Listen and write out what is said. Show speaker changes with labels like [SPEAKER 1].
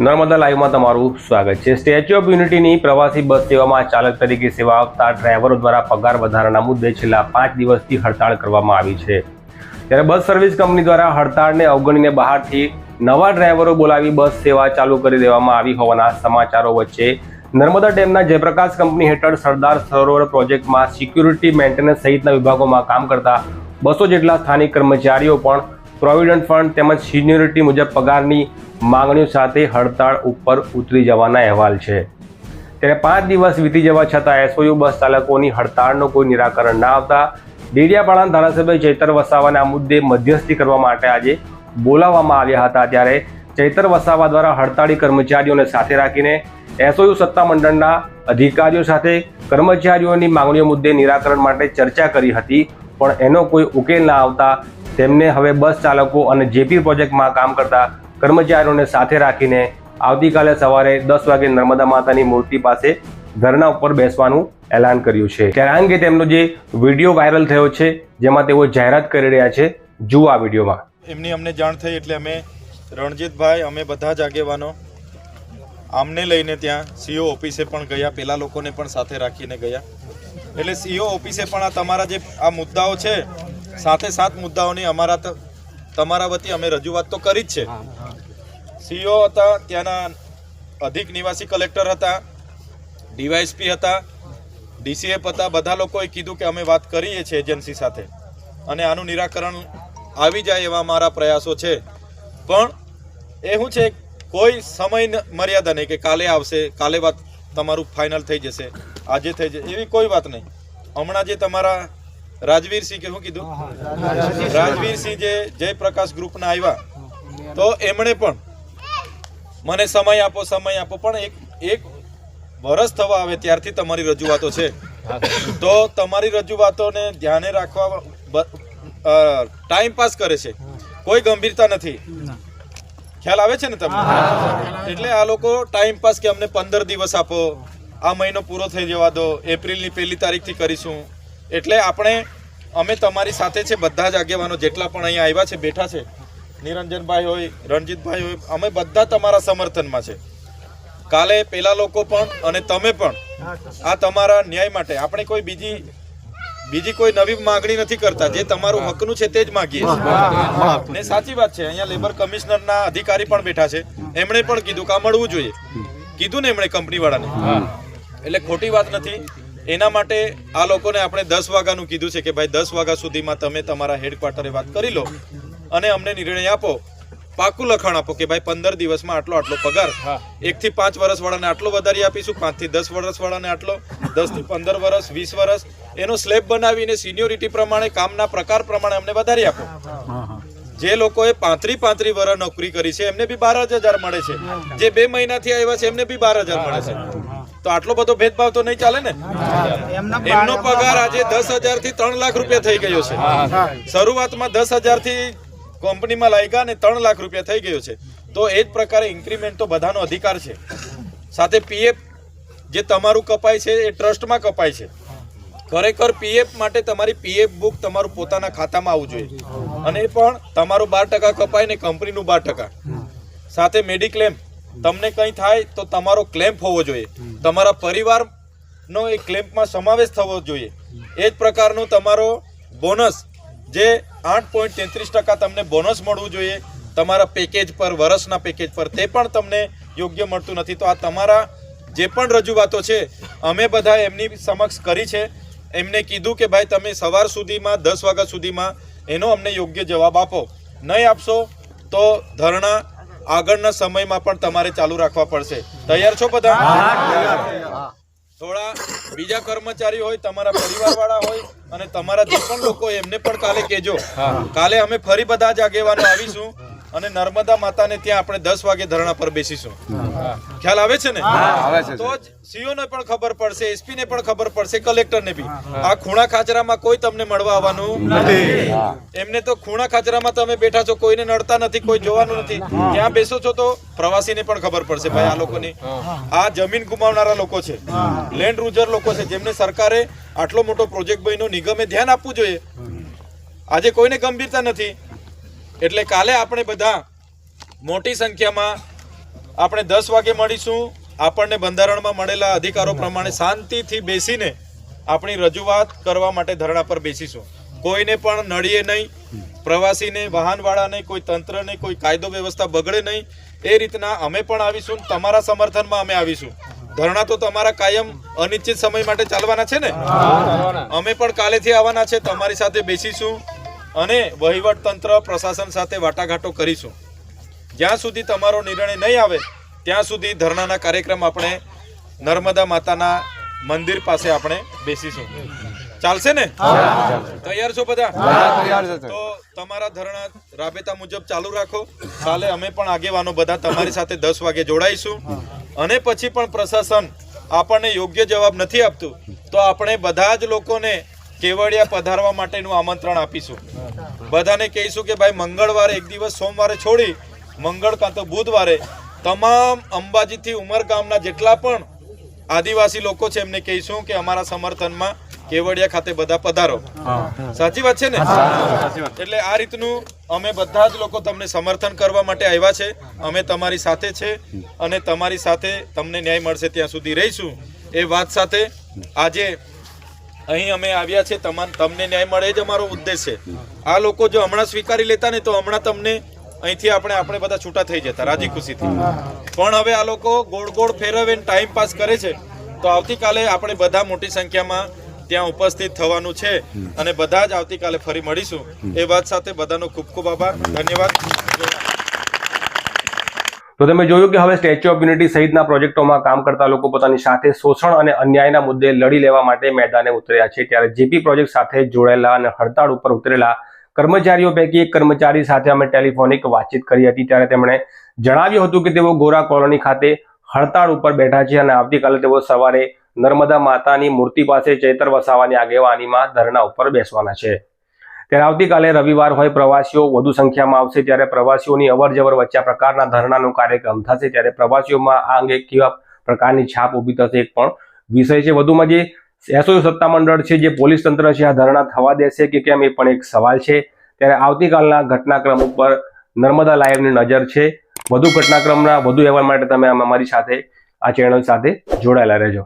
[SPEAKER 1] નર્મદા લાઈવમાં તમારું સ્વાગત છે. સ્ટેચ્યુ ઓફ યુનિટીની પ્રવાસી બસ સેવામાં ચાલક તરીકે સેવા આપતા ડ્રાઈવરો દ્વારા પગાર વધારાના મુદ્દે છેલ્લા પાંચ દિવસથી હડતાળ કરવામાં આવી છે. ત્યારે બસ સર્વિસ કંપની દ્વારા હડતાળને અવગણીને બહારથી નવા ડ્રાઈવરો બોલાવી બસ સેવા ચાલુ કરી દેવામાં આવી હોવાના સમાચારો વચ્ચે નર્મદા ડેમના જયપ્રકાશ કંપની હેઠળ સરદાર સરોવર પ્રોજેક્ટમાં સિક્યુરિટી મેન્ટેનન્સ સહિતના વિભાગોમાં કામ કરતા બસો જેટલા સ્થાનિક કર્મચારીઓ પણ પ્રોવિડન્ટ ફંડ તેમજ સિનિયોરિટી મુજબ પગારની માંગણીઓ સાથે હડતાળ ઉપર ઉતરી જવાના અહેવાલ છે. ત્યારે પાંચ દિવસ વીતી જવા છતાં એસઓયુ બસ ચાલકોની હડતાળનું કોઈ નિરાકરણ ના આવતા ડેડિયાપાડાના ધારાસભ્ય ચૈતર વસાવાના મુદ્દે મધ્યસ્થી કરવા માટે આજે બોલાવવામાં આવ્યા હતા. ત્યારે ચૈતર વસાવા દ્વારા હડતાળી કર્મચારીઓને સાથે રાખીને એસઓયુ સત્તામંડળના અધિકારીઓ સાથે કર્મચારીઓની માંગણીઓ મુદ્દે નિરાકરણ માટે ચર્ચા કરી હતી, પણ એનો કોઈ ઉકેલ ના આવતા તેમને હવે બસ ચાલકો અને જેપી પ્રોજેક્ટમાં કામ કરતા કર્મચારીઓને સાથે રાખીને આવતીકાલે સવારે દસ વાગે નર્મદા માતાની મૂર્તિ પાસે ધરણા ઉપર બેસવાનું એલાન કર્યું છે. ત્યારે આ અંગે તેમનો જે વીડિયો વાયરલ થયો છે, જેમાં તેઓ જાહેરાત કરી રહ્યા છે, જુઓ આ વિડીયોમાં.
[SPEAKER 2] એમની અમને જાણ થઈ એટલે અમે રણજીતભાઈ, અમે બધા જ આગેવાનો આમને લઈને ત્યાં સીઓ ઓફિસે પણ ગયા, પેલા લોકોને પણ સાથે રાખીને ગયા. એટલે સીઓ ઓફિસે પણ આ તમારા જે આ મુદ્દાઓ છે સાથે સાત મુદ્દાઓની અમારા તમારા વતી અમે રજૂઆત તો કરી જ છે. સીઓ હતા ત્યાંના અધિક નિવાસી કલેક્ટર હતા ડીવાયસપી હતા ડીસીએફ હતા બધા લોકોએ કીધું કે અમે વાત કરીએ છીએ એજન્સી સાથે. અને આનું નિરાકરણ આવી જાય એવા મારા પ્રયાસો છે. પણ એ શું છે કોઈ સમય મર્યાદા નહીં કે કાલે આવશે કાલે વાત તમારું ફાઇનલ થઈ જશે આજે થઈ જશે એવી કોઈ વાત નહીં. હમણાં જે તમારા રાજવીરસિંહ કે શું કીધું? રાજવીરસિંહ જે જયપ્રકાશ ગ્રુપના આવ્યા તો એમણે પણ મને સમય આપો સમય આપો પણ એક એક વરસ થવા આવે ત્યારથી તમારી રજૂઆતો છે. તો તમારી રજૂઆતોને ધ્યાને રાખવા ટાઈમ પાસ કરે છે. કોઈ ગંભીરતા નથી. ખ્યાલ આવે છે ને તમને? એટલે આ લોકો ટાઈમ પાસ કે અમને પંદર દિવસ આપો આ મહિનો પૂરો થઈ જવા દો એપ્રિલની પહેલી તારીખથી કરીશું. એટલે આપણે અમે તમારી સાથે છે બધા જ આગેવાનો જેટલા પણ અહીંયા આવ્યા છે બેઠા છે નિરંજનભાઈ હોય રણજીતભાઈ હોય અમે બધા તમારા સમર્થનમાં છે. કાલે પેલા લોકો પણ અને તમે પણ આ તમારા ન્યાય માટે. આપણે કોઈ બીજી બીજી કોઈ નવી માંગણી નથી કરતા. જે તમારું હકનું છે તે જ માગીએ છીએ. ને સાચી વાત છે અહીંયા લેબર કમિશનરના અધિકારી પણ બેઠા છે. એમણે પણ કીધું કે મળવું જોઈએ. કીધું ને એમણે કંપની વાળાને એટલે ખોટી વાત નથી. એના માટે આ લોકોને આપણે દસ વાગ્યાનું કીધું છે કે ભાઈ દસ વાગ્યા સુધીમાં તમે તમારા હેડક્વાર્ટરે વાત કરી લો અને અમને નિર્ણય આપો. પાકું લખાણ આપો કે ભાઈ પંદર દિવસમાં આટલો આટલો પગાર. એક થી પાંચ વર્ષ વાળાને આટલો વધારી આપીશું પાંચથી દસ વર્ષ વાળાને આટલો દસથી પંદર વર્ષ વીસ વર્ષ. એનો સ્લેબ બનાવીને સિનિયોરિટી પ્રમાણે કામના પ્રકાર પ્રમાણે અમને વધારી આપો. જે લોકોએ પાંત્રી પાંત્રી વર્ષ નોકરી કરી છે એમને બી બાર હજાર મળે છે. જે બે મહિનાથી આવ્યા છે એમને બી બાર હજાર મળે છે. તો આટલો બધો ભેદભાવ તો નહીં ચાલે ને? એમનો પગાર આજે દસ હજારથી ત્રણ લાખ રૂપિયા થઈ ગયો છે. શરૂઆતમાં દસ હજારથી કંપનીમાં લાગ્યા ને ત્રણ લાખ રૂપિયા થઈ ગયો છે. તો એ જ પ્રકારે ઇન્ક્રીમેન્ટ તો બધાનો અધિકાર છે. સાથે પીએફ જે તમારું કપાય છે એ ટ્રસ્ટમાં કપાય છે. ખરેખર પીએફ માટે તમારી પીએફ બુક તમારું પોતાના ખાતામાં આવવું જોઈએ. અને એ પણ તમારું બાર ટકા કપાય ને કંપનીનું બાર ટકા. સાથે મેડિક્લેમ તમને કંઈ થાય તો તમારો ક્લેમ્પ હોવો જોઈએ. તમારા પરિવારનો એ ક્લેમ્પમાં સમાવેશ થવો જોઈએ. એ જ પ્રકારનું તમારો બોનસ જે આઠ પોઈન્ટ તેત્રીસ ટકા તમને બોનસ મળવું જોઈએ. તમારા પેકેજ પર વર્ષના પેકેજ પર તે પણ તમને યોગ્ય મળતું નથી. તો આ તમારા જે પણ રજૂઆતો છે અમે બધા એમની સમક્ષ કરી છે. એમને કીધું કે ભાઈ તમે સવાર સુધીમાં દસ વાગ્યા સુધીમાં એનો અમને યોગ્ય જવાબ આપો. નહીં આપશો તો ધરણા આગળના સમયમાં પણ તમારે ચાલુ રાખવા પડશે. તૈયાર છો બધા? થોડા બીજા કર્મચારી હોય તમારા પરિવાર વાળા હોય અને તમારા જે પણ લોકો એમને પણ કાલે કેજો કાલે અમે ફરી બધા જ આગેવાનો આવીશું. અને નર્મદા માતાને ત્યાં આપણે દસ વાગે ધરણા પર બેસીશું. ખ્યાલ આવે છે ને? તો જ સીઓ ને પણ ખબર પડશે એસપી ને પણ ખબર પડશે કલેક્ટર ને બી. આ ખૂણા ખાચરામાં કોઈ તમને મળવા આવવાનું નથી. એમને તો ખૂણા ખાચરામાં તમે બેઠા છો કોઈને નડતા નથી કોઈ જોવાનું નથી. ત્યાં બેસો છો તો પ્રવાસીને પણ ખબર પડશે ભાઈ આ લોકોની આ જમીન ગુમાવનારા લોકો છે. લેન્ડ રૂઝર લોકો છે જેમને સરકારે આટલો મોટો પ્રોજેક્ટ બન્યો નિગમે ધ્યાન આપવું જોઈએ. આજે કોઈને ગંભીરતા નથી. એટલે કાલે આપણે બધા મોટી સંખ્યામાં આપણે દસ વાગે મળીશું. આપણને બંધારણમાં મળેલા અધિકારો પ્રમાણે શાંતિથી બેસીને આપણી રજૂઆત કરવા માટે ધરણા પર બેસીશું. કોઈને પણ નડીએ નહીં પ્રવાસીને વાહનવાળાને કોઈ તંત્રને કોઈ કાયદો વ્યવસ્થા બગડે નહીં. એ રીતના અમે પણ આવીશું તમારા સમર્થનમાં અમે આવીશું. ધરણા તો તમારા કાયમ અનિશ્ચિત સમય માટે ચાલવાના છે ને? અમે પણ કાલેથી આવવાના છે તમારી સાથે બેસીશું. અને વહીવટ તંત્ર પ્રશાસન સાથે વાટાઘાટો કરીશું. જ્યાં સુધી તમારો નિર્ણય નહીં આવે ત્યાં સુધી ધરણાના કાર્યક્રમ આપણે નર્મદા માતાના મંદિર પાસે આપણે બેસીશું. ચાલશે ને? તૈયાર છો બધા? તો તમારા ધરણા રાબેતા મુજબ ચાલુ રાખો. કાલે અમે પણ આગેવાનો બધા તમારી સાથે દસ વાગે જોડાઈશું. અને પછી પણ પ્રશાસન આપણને યોગ્ય જવાબ નથી આપતું તો આપણે બધા જ લોકોને કેવડિયા પધારવા માટેનું આમંત્રણ આપીશું. બધાને કહીશું કે ભાઈ મંગળવારે એક દિવસ સોમવારે છોડી, મંગળ કાં તો બુધવારે તમામ અંબાજીથી ઉમરગામના જેટલા પણ આદિવાસી લોકો છે, એમને કહીશું કે અમારા સમર્થનમાં કેવડિયા ખાતે બધા પધારો. સાચી વાત છે ને? એટલે આ રીતનું અમે બધા જ લોકો તમને સમર્થન કરવા માટે આવ્યા છે. અમે તમારી સાથે છે અને તમારી સાથે તમને ન્યાય મળશે ત્યાં સુધી રહીશું. એ વાત સાથે આજે અહીં અમે આવ્યા છે તમામ તમને ન્યાય મળે જ અમારો ઉદ્દેશ છે. આ લોકો જો હમણાં સ્વીકારી લેતા ને તો હમણાં તમને અહીંથી આપણે આપણે બધા છૂટા થઈ જતા, રાજી ખુશીથી. પણ હવે આ લોકો ગોળ ગોળ ફેરવે ટાઈમ પાસ કરે છે. તો આવતીકાલે આપણે બધા મોટી સંખ્યામાં ત્યાં ઉપસ્થિત થવાનું છે. અને બધા જ આવતીકાલે ફરી મળીશું. એ વાત સાથે બધાનો ખૂબ ખૂબ આભાર. ધન્યવાદ.
[SPEAKER 1] તો તમે જોયું કે હવે સ્ટેચ્યુ ઓફ યુનિટી સહિતના પ્રોજેક્ટોમાં કામ કરતા લોકો પોતાની સાથે શોષણ અને અન્યાયના મુદ્દે લડી લેવા માટે મેદાને ઉતર્યા છે. ત્યારે જેપી પ્રોજેક્ટ સાથે જોડાયેલા અને હડતાળ ઉપર ઉતરેલા કર્મચારીઓ પૈકી એક કર્મચારી સાથે અમે ટેલિફોનિક વાતચીત કરી હતી. ત્યારે તેમણે જણાવ્યું હતું કે તેઓ ગોરા કોલોની ખાતે હડતાળ ઉપર બેઠા છે અને આવતીકાલે તેઓ સવારે નર્મદા માતાની મૂર્તિ પાસે ચૈતર વસાવાની આગેવાનીમાં ધરણા ઉપર બેસવાના છે. ત્યારે આવતીકાલે રવિવાર હોય પ્રવાસીઓ વધુ સંખ્યામાં આવશે ત્યારે પ્રવાસીઓની અવર જવર વચ્ચે પ્રકારના ધરણાનો કાર્યક્રમ થશે ત્યારે પ્રવાસીઓમાં આ અંગે કેવા પ્રકારની છાપ ઊભી થશે એક પણ વિષય છે. વધુમાં જે એસઓયુ સત્તામંડળ છે, જે પોલીસ તંત્ર છે, આ ધરણા થવા દેશે કે કેમ એ પણ એક સવાલ છે. ત્યારે આવતીકાલના ઘટનાક્રમ ઉપર નર્મદા લાઈવની નજર છે. વધુ ઘટનાક્રમના વધુ અહેવાલ માટે તમે અમારી સાથે, આ ચેનલ સાથે જોડાયેલા રહેજો.